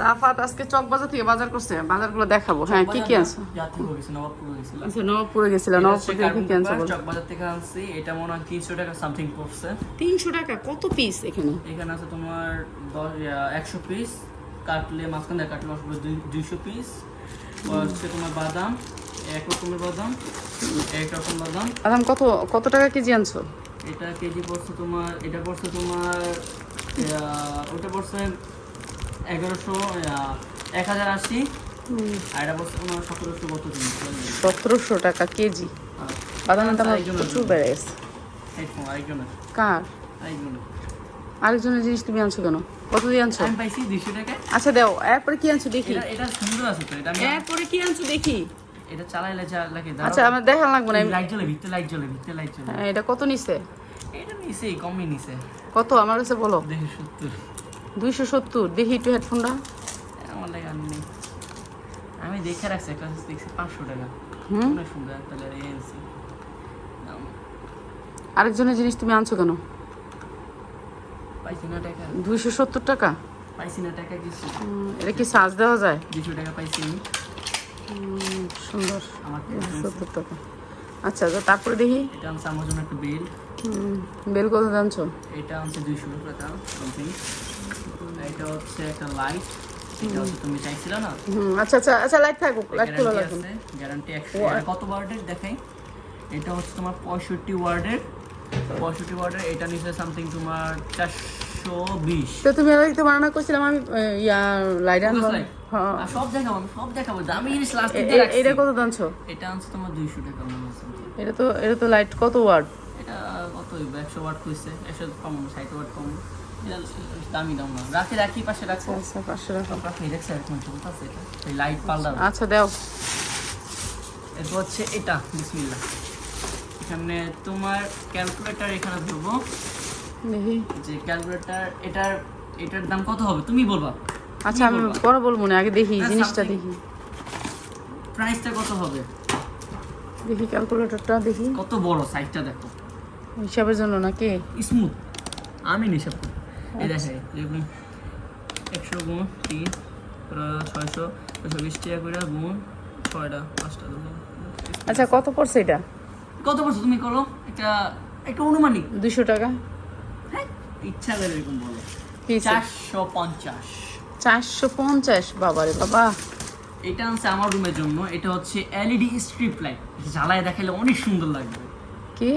তাফাত আজকে চক বাজার থেকে বাজার করছে বাজারগুলো দেখাবো। হ্যাঁ কি কি আছে? নবাবপুর আচ্ছা নবপুরে গেছিল নবপুর থেকে কি কি আনছে বলো? চকবাজার থেকে আনছি এটা মনে হয় তিনশো টাকা সামথিং পড়ছে। তিনশো টাকা কত পিস এখানে? এখানে আছে তোমার দশ একশো পিস কাটলে মাঝখান দিয়ে কাটলে আসবে দুইশো পিস হচ্ছে তোমার বাদাম এক রকমের বাদাম এক রকম বাদাম। আদাম কত কত টাকা কেজি আনছো? এটা কেজি পড়ছে তোমার এটা পড়ছে তোমার ওটা পড়ছে এগারোশো এক হাজার আশি। আর এটা পড়ছে সতেরোশো কত সতেরোশো টাকা কেজি। বাদামের দাম প্রচুর বেড়ে গেছে আরেকজনের। কার? আরেকজনের। আরেকজনের জিনিস তুমি আনছো কেন? কত দিয়ে আনছো? আমি পাইছি দুইশো টাকা। আচ্ছা দাও এরপরে কি আনছো দেখি। এটা এটা সুন্দর আছে তো এটা এরপরে কি আনছো দেখি। এটা চালাইলে যা লাগে আচ্ছা আমার দেখা লাগবে না লাইট জ্বলে ভিতরে লাইট জ্বলে ভিতরে লাইট জ্বলে। হ্যাঁ, এটা কত নিছে? এটা নিচে কমই নিচে কত? আমার কাছে বলো। দেখে সত্তর। দুইশো সত্তর দেখি একটু হেডফোনটা আমার লাগে আর নেই। আমি দেখে রাখছি একটা দেখছি পাঁচশো টাকা। হুম? সুন্দর আর এনসি আরেকজনের জিনিস তুমি আনছো কেন? পাইছি না টাকা। দুইশো সত্তর টাকা? পাইছি না টাকা কিছু। এটা কি চার্জ দেওয়া যায়? দুশো টাকা পাইছি আমি। সুন্দর। আমার সত্তর টাকা। আচ্ছা তারপরে দেখি। এটা আনছে আমার জন্য একটা বেল হুম, বেল কত জানছো এটা হচ্ছে দুইশো টাকা সামথিং এটা হচ্ছে একটা লাইট এটা হচ্ছে তুমি চাইছিলে না? হুম আচ্ছা আচ্ছা আচ্ছা লাইট থাকুক লাইট খোলা গ্যারান্টি আছে গ্যারান্টি একশো এটা কত ওয়ার্ডের দেখাই। এটা হচ্ছে তোমার পঁয়ষট্টি ওয়ার্ডের পঁয়ষট্টি ওয়ার্ডের এটা নিচে সামথিং তোমার চারশো বিশ। তো তুমি আর একটু বানানা করছিলাম আমি ইয়া লাইট আনব। হ্যাঁ। সব দেখাবো আমি সব দেখাবো দামি জিনিস লাস্ট এ- রাখছি। এটা কত জানছো এটা হচ্ছে তোমার দুইশো টাকা মনে হয় এটা তো এটা তো লাইট কত ওয়ার্ড এটা কত হইবে? একশো ওয়াট কইছে একশো কম ষাট ওয়াট কম আচ্ছা দাও। এরপর হচ্ছে এটা এখানে তোমার ক্যালকুলেটর এখানে ধরবো। দেখি যে ক্যালকুলেটর এটার এটার দাম কত হবে? তুমি বলবা। আচ্ছা আমি পরে বলব না আগে দেখি জিনিসটা দেখি। প্রাইসটা কত হবে? দেখি ক্যালকুলেটরটা দেখি। কত বড় সাইজটা দেখো। হিসাবের জন্য নাকি? স্মুথ আমি নিষেধ করি এই দেখে একশো গুণ তিন ছয়শো ছয়শো বিশ টাকা করে গুণ ছয়টা পাঁচটা আচ্ছা কত পড়ছে এটা? কত বছর তুমি করো একটা একটা অনুমানিক। দুশো টাকা। হ্যাঁ ইচ্ছা করে এরকম বলো। চারশো পঞ্চাশ। চারশো পঞ্চাশ বাবারে বাবা। এটা হচ্ছে আমার রুমের জন্য। এটা হচ্ছে এলইডি স্ট্রিপ লাইট জ্বালায় দেখালে অনেক সুন্দর লাগবে। কি?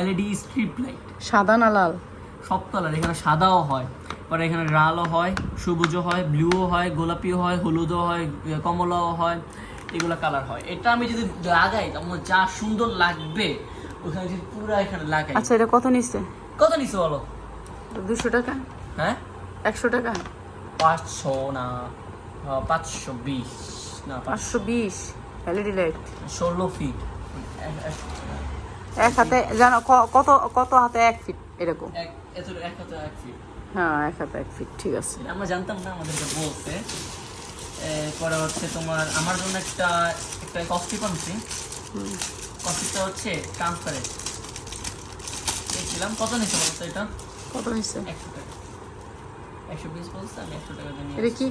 এলইডি স্ট্রিপ লাইট সাদা না লাল? সব কালার এখানে সাদাও হয়। পরে এখানে লালও হয় সবুজও হয় ব্লুও হয় গোলাপিও হয় হলুদও হয় কমলাও হয় এগুলো কালার হয়। এটা আমি যদি লাগাই আমার যা সুন্দর লাগবে ওখানে যদি পুরো এখানে লাগাই। আচ্ছা এটা কত নিচ্ছে? কত নিছে বলো? দুশো টাকা? হ্যাঁ? একশো টাকা? পাঁচশো না পাঁচশো বিশ না পাঁচশো বিশ এলইডি লাইট ষোলো ফিট এক হাতে জানো কত কত হাতে এক ফিট এরকম? এক হ্যাঁ এক হাতে এক ফিট ঠিক আছে। আমরা জানতাম না আমাদেরকে বলতে। পরে হচ্ছে তোমার আমার জন্য একটা একটা কফি কফিটা হচ্ছে ট্রান্সপারেন্ট দেখছিলাম কত নিচ্ছে বলতো এটা? কত নিচ্ছে? একশো টাকা। একশো বিশ বলছে আমি একশো টাকা দিয়ে এটা কি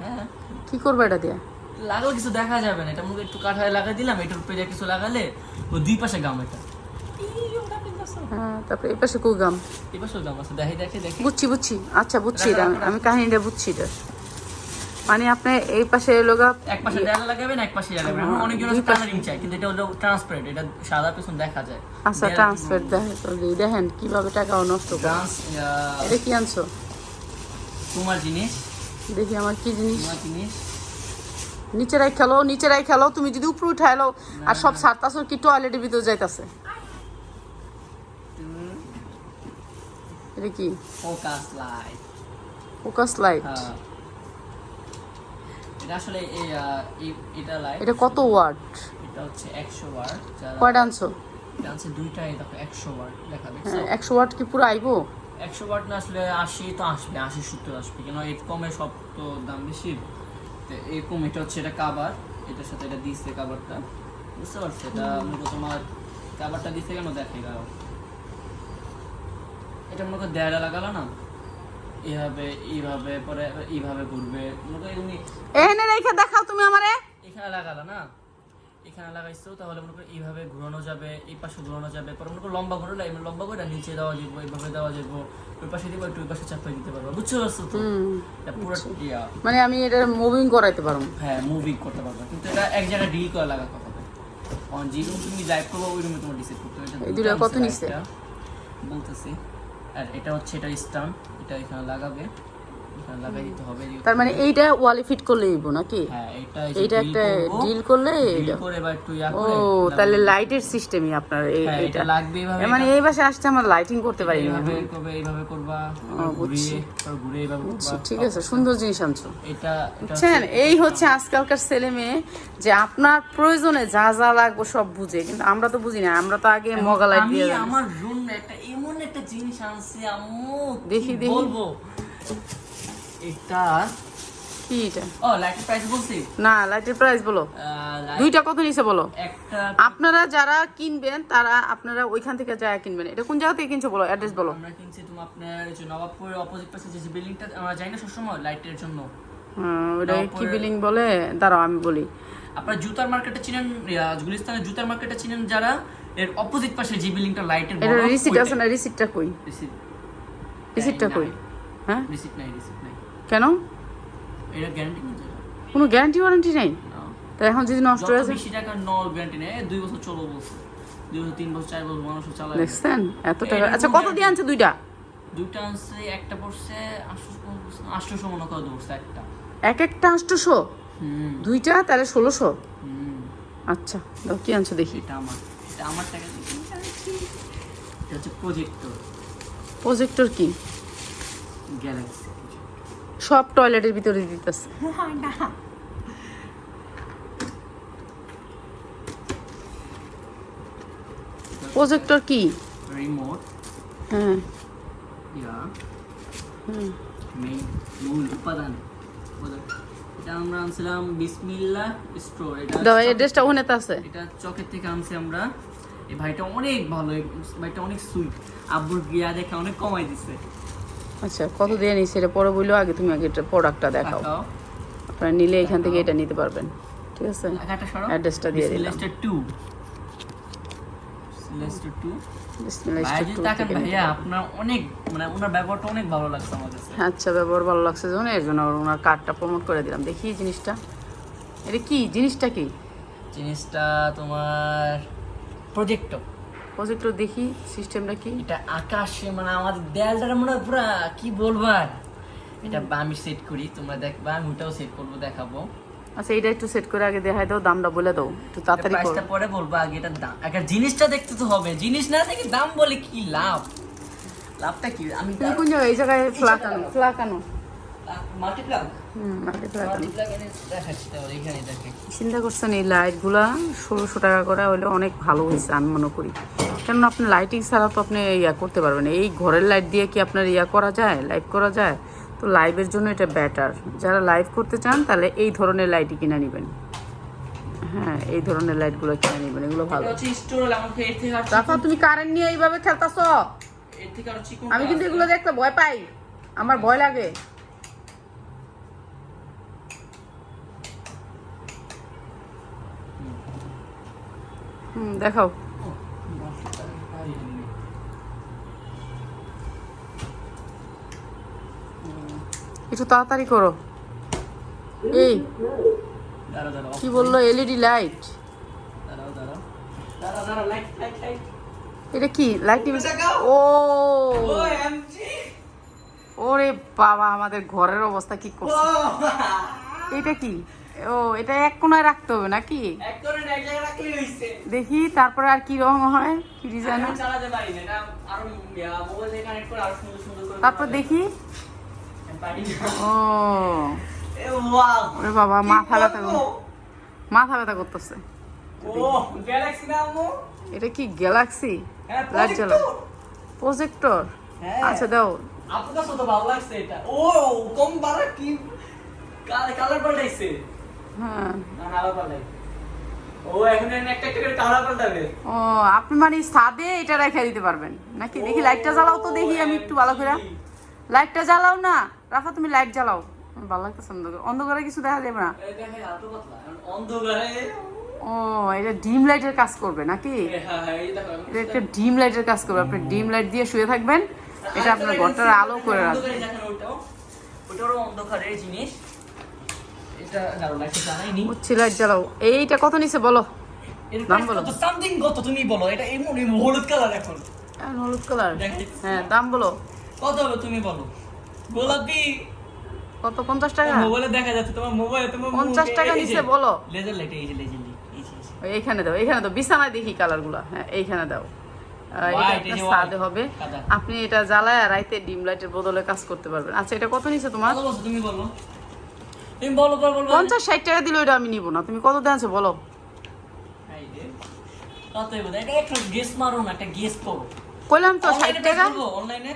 হ্যাঁ। কি করবে এটা দিয়ে? লাগলে কিছু দেখা যাবে না এটা মুখে একটু কাঠায় লাগাই দিলাম এটার উপরে কিছু লাগালে ও দুই পাশে গাম এটা। হ্যাঁ তারপরে এই পাশে কুগাম এই পাশে গাম আছে দেখে দেখে দেখে। বুঝছি বুঝছি। আচ্ছা বুঝছি এটা আমি- কাহিনীটা বুঝছি এটা। মানে আপনি এই পাশে লোগা এক পাশে দেয়ালে লাগাবেন এক পাশে লাগাবেন। এখন অনেকজন আছে কালারিং চাই কিন্তু এটা হলো ট্রান্সপারেন্ট এটা সাদা পেছন দেখা যায়। আচ্ছা ট্রান্সফার দেখেন তো দেখেন কীভাবে টাকাও নষ্ট করে। এটা কি আনছো? তোমার জিনিস। দেখি আমার কি জিনিস। তোমার জিনিস। নিচেরাই খেলো নিচেরাই খেলো তুমি যদি উপরে উঠাই লো আর সব সারতাছো কি টয়লেটের ভিতরে যাইতাছে? এটা কি? ফোকাস লাইট ফোকাস লাইট এটা আসলে এই এটা লাইট এটা কত ওয়াট? এটা হচ্ছে একশো ওয়াট যারা কয়টা আনছো আছে দুইটাই দেখো একশো ওয়াট লেখা দেখছ হ্যাঁ একশো ওয়াট কি পুরো আইবো? একশো ওয়াট না আসলে আশি তো আসবে আশি সত্তর আসবে কেন এর কমে সব তো দাম বেশি? তো এরকম এটা হচ্ছে এটা কাবার এটার সাথে এটা দিচ্ছে কাবারটা বুঝতে পারছ? এটা করো তোমার কাবারটা দিচ্ছে কেন? দেখে দাও। এটা মনে করো দেয়ালে লাগালো না? এইভাবে এইভাবে পরে এইভাবে ঘুরবে। মনে করো এমনি এখানে রেখে দেখাও তুমি আমারে। এখানে লাগালা না? এখানে লাগাইছো তাহলে মনে করো এইভাবে ঘোরানো যাবে এই পাশে ঘোরানো যাবে। পরে মনে করো লম্বা ঘোরালে এমনি লম্বা করে নিচে দেওয়া যাব এইভাবে দেওয়া যাব। ওই পাশে দিব একটু ওই পাশে চাপিয়ে দিতে পারব। বুঝছ পারছ তো? এটা পুরো মানে আমি এটা মুভিং করাইতে পারব। হ্যাঁ মুভিং করতে পারব। কিন্তু এটা এক জায়গায় ডিল করে লাগা কথা হবে অন যে রুম তুমি লাইভ করবে ওই রুমে তোমার ডিসাইড করতে হবে। এটা কত নিচ্ছে? বলতেছি। আর এটা হচ্ছে এটা স্টাম্প এটা এখানে লাগাবে। তার মানে এইটা ওয়ালে ফিট করলে হইব নাকি? হ্যাঁ এইটা একটা ডিল করলে ও তাহলে লাইটের সিস্টেমই আপনার হ্যাঁ, এইটা। মানে এই পাশে আসতে আমার লাইটিং করতে পারি না। ঠিক আছে সুন্দর জিনিস আনছো। বুঝছেন? এই হচ্ছে আজকালকার ছেলে মেয়ে যে আপনার প্রয়োজনে যা যা লাগবে সব বুঝে। কিন্তু আমরা তো বুঝি না আমরা তো আগে মগা লাইট দিয়ে আমার রুম একটা এমন একটা জিনিস আনছি আম্মু দেখি, দেখি। বলব? এটা কি এটা? ও লাইট প্রাইস বলছি? না লাইটের প্রাইস বলো। দুইটা কত নিছে বলো? একটা আপনারা যারা কিনবেন তারা আপনারা ওইখান থেকে যা কিনবেন। এটা কোন জায়গা থেকে কিনছো বলো? অ্যাড্রেস বলো। আমরা কিনছি তুমি আপনার যে নবাবপুরের অপোজিট পাশে যে বিল্ডিংটা আমরা যাই না সবসময় লাইটের জন্য। হ্যাঁ, ওটা কি তারপরে- বিলিং বলে? দাঁড়াও আমি বলি। আপনার জুতার মার্কেটে চিনেন গুলিস্তানের জুতার মার্কেটে চিনেন যারা? এর অপোজিট পাশে যে বিল্ডিংটা লাইটের এটা রিসিট আছে না? রিসিটটা কই? রিসিট রিসিটটা কই? হ্যাঁ? রিসিট নাই কেন? এটা গ্যারান্টি কোনো গ্যারান্টি ওয়ারেন্টি নাই। তা এখন যদি নষ্ট হয়ে যায় বেশি টাকা নল গ্যারান্টি নেই দুই বছর চলবো বলছে দুই বছর তিন বছর চার বছর মানুষ চালায়। দেখছেন এত টাকা আচ্ছা কত দিয়ে আনছে দুইটা? দুইটা আনছে একটা পড়ছে আটশোশো মনে করে পড়ছে একটা। এক একটা আটশোশো? হুম। দুইটা তাহলে ষোলোশো? হুম। আচ্ছা দাও কি আনছো দেখি। এটা আমার এটা আমার টাকা দিয়ে এটা হচ্ছে প্রজেক্টর প্রজেক্টর কি? গ্যালাক্সি। সব টয়লেটের ভিতরে দিতেছে। প্রজেক্টর কি? রিমোট হ্যাঁ। ইয়া হুম। মেইন মূল উপাদান। এটা আমরা আনছিলাম স্টোর। এটা দাও ওখানে আছে। এটা চকের থেকে আনছি আমরা। এই ভাইটা অনেক ভালো ভাইটা অনেক সুইট আব্বুর গিয়া দেখে অনেক কমাই দিছে। আচ্ছা কত দিয়ে নিছে এটা পরে বলল আগে তুমি আগে এটা প্রোডাক্টটা দেখাও। আপনারা নিলে এখান থেকে এটা নিতে পারবেন। ঠিক আছে? অ্যাড্রেসটা দিয়ে দিলাম। সিলেস্টার 2 সিলেস্টার 2 বিসমিল্লাহ ভাই স্টোর যদি টু তাকান ভাইয়া আপনার অনেক মানে ওনার ব্যবহারটা অনেক ভালো লাগছে আমার কাছে। আচ্ছা ব্যবহার ভালো লাগছে যখন এর জন্য ওনার কার্ডটা প্রমোট করে দিলাম। দেখি জিনিসটা। এটা কি? জিনিসটা কি? জিনিসটা তোমার প্রজেক্টর প্রজেক্টর দেখি সিস্টেমটা কি? এটা আকাশে মানে আমাদের দেয়ালটার মনে পুরা কি বলবার এটা আমি সেট করি তোমরা দেখবা আমি ওটাও সেট করব দেখাবো। আচ্ছা এটা একটু সেট করে আগে দেখাই দাও দামটা বলে দাও একটু তাড়াতাড়ি করো। পরে বলব আগে এটা দাম একটা জিনিসটা দেখতে তো হবে জিনিস না দেখে দাম বলে কি লাভ? লাভটা কি? আমি কোন জায়গায় এই জায়গায় ফ্লাক আনো। চিন্তা করছেন এই লাইটগুলা ষোলোশো টাকা করে হলে অনেক ভালো হয়েছে আমি মনে করি। কেননা আপনি লাইটিং ছাড়া তো আপনি ইয়া করতে পারবেন এই ঘরের লাইট দিয়ে কি আপনার ইয়া করা যায় লাইভ করা যায়? তো লাইভের জন্য এটা বেটার যারা লাইভ করতে চান তাহলে এই ধরনের লাইটই কিনে নেবেন। হ্যাঁ এই ধরনের লাইটগুলো কিনে নেবেন এগুলো ভালো। দেখো তুমি কারেন্ট নিয়ে এইভাবে খেলতাছ? আমি কিন্তু এগুলো দেখতে ভয় পাই। আমার ভয় লাগে। দেখাও। একটু তাড়াতাড়ি করো। এই কি বলল? এলইডি লাইট লাইট এটা কি? লাইট ও। ওরে বাবা আমাদের ঘরের অবস্থা কি করছে? এটা কি? ও এটা এক কোনায় রাখতে হবে নাকি? দেখি তারপরে আর কি রং হয় কি ডিজাইন আমি চালাতে পারি না এটা আরও মোবাইল থেকে কানেক্ট করে আরও সুন্দর সুন্দর করে তারপর দেখি। ও। ওরে বাবা মাথা ব্যথা মাথা ব্যথা করতেছে। এটা কি গ্যালাক্সি লাইট জ্বালা। প্রজেক্টর হ্যাঁ। আচ্ছা দাও। আপনার তো ভালো লাগছে এটা। ও কম বাড়া কি কালার পাল্টাইছে। হ্যাঁ। ও এখন একটা একটা করে কালার পাল্টাবে ও আপনি মানে ছাদে এটা রেখে দিতে পারবেন। নাকি? দেখি লাইটটা জ্বালাও তো দেখি আমি একটু ভালো করে। লাইটটা জ্বালাও না। রাফা তুমি লাইট জ্বালাও। ভালো লাগতেছে অন্ধকার অন্ধকারে কিছু দেখা যাবে না। অন্ধকারে। ও এটা ডিম লাইটের কাজ করবে নাকি? হ্যাঁ হ্যাঁ দেখো এটা একটা ডিম লাইটের কাজ করবে। আপনি ডিম লাইট দিয়ে শুয়ে থাকবেন। এটা আপনার ঘরটার আলো করে রাখবে। অন্ধকারে দেখেন ওইটাও ওইটারও অন্ধকারের জিনিস। লাইট জ্বালাও। এইটা কত নিছে বলো? দাম বলো। সামথিং কত তুমি বলো। এটা এমন হলুদ কালার এখন। এখন হলুদ কালার হ্যাঁ দাম বলো। কত হবে তুমি বলো? গোলাপি। কত? পঞ্চাশ টাকা? মোবাইলে দেখা যাচ্ছে তোমার মোবাইলে তোমার 50 টাকা নিচে বলো। লেজার লাইট এই যে লেজার লাইট এইখানে দাও এইখানে দাও। বিছানায় দেখি কালারগুলো হ্যাঁ এইখানে দাও। সাদে হবে। আপনি এটা জ্বালায় রাইতে ডিম লাইটের বদলে কাজ করতে পারবেন। আচ্ছা এটা কত নিছে তোমার? তুমি বলো? তুমি বলো বলো বলো। পঞ্চাশ ষাট টাকা দিলে ওইটা আমি নিব না। তুমি কত দেনছো বলো। এই যে। কত হইবো? এটা একটা গেস মারো না একটা গেস করো। কইলাম তো ষাট টাকা? অনলাইনে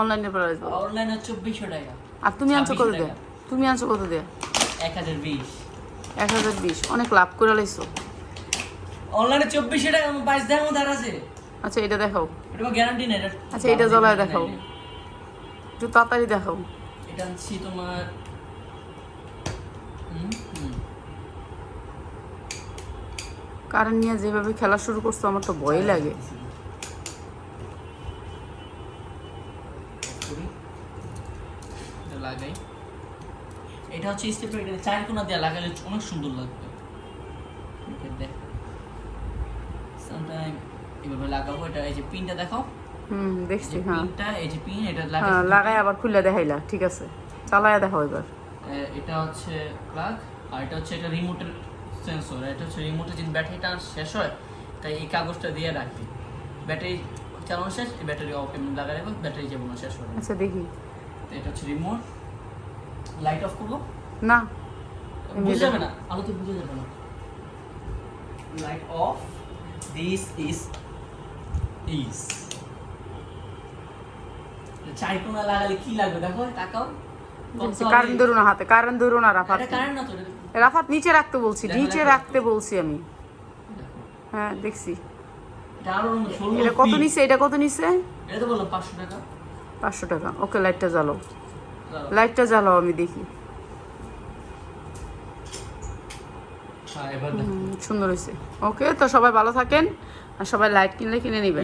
অনলাইনে প্রাইস অনলাইনে চব্বিশশো টাকা। আর তুমি আনছো কত 26 দিয়ে? তুমি আনছো কত দিয়ে? এক হাজার বিশ। এক হাজার বিশ। অনেক লাভ করে লাইছো। অনলাইনে চব্বিশশো টাকা বাইশ দেওয়ার মধ্যে আছে। আচ্ছা এটা দেখাও। এটা গ্যারান্টি নেই আচ্ছা, এটা জ্বালায় দেখাও। একটু তাড়াতাড়ি দেখাও। এটা আনছি তোমার কারেন্ট নিয়ে যেভাবে খেলা শুরু করছ আমার তো ভয় লাগে। লাগাই। এটা হচ্ছে স্টেপের এটা চার কোনা দিয়ে লাগালে অনেক সুন্দর লাগবে। দেখ। সামটাইম এভাবে লাগাবো এটা এই যে পিনটা দেখাও হুম দেখছি হ্যাঁ। পিনটা এই যে পিন এটা হ্যাঁ লাগাই। লাগাই আবার খুলে দেখাইলা ঠিক আছে। চালায় দেখাও এবার। এটা হচ্ছে প্লাগ আর এটা হচ্ছে এটা রিমোটের সেন্সর এটা হচ্ছে রিমোটের যদি ব্যাটারিটা শেষ হয় তাই এই কাগজটা দিয়ে রাখবি। ব্যাটারি চালানো শেষ এই ব্যাটারি অফ এমনি লাগা রাখব ব্যাটারি যাব না শেষ হবে। আচ্ছা দেখি। তো এটা হচ্ছে রিমোট লাইট অফ করব? না। বুঝে যাবে না? আলোতে বুঝে যাবে না। Light off this is is চার কোনা লাগালে কি লাগবে? দেখো তাকাও। কত হবে? কারেন্ট ধরো হাতে কারেন্ট ধরো না রাফাত রাফাত নিচে রাখতে বলছি নিচে রাখতে বলছি আমি। হ্যাঁ দেখছি। এটা আরও কত নিছে? এটা কত নিছে? পাঁচশো টাকা। ওকে লাইটটা জ্বালাও। লাইটটা জ্বালাও আমি দেখি। হুম, সুন্দর হয়েছে ওকে তো সবাই ভালো থাকেন। আর সবাই লাইট কিনলে কিনে নেবেন।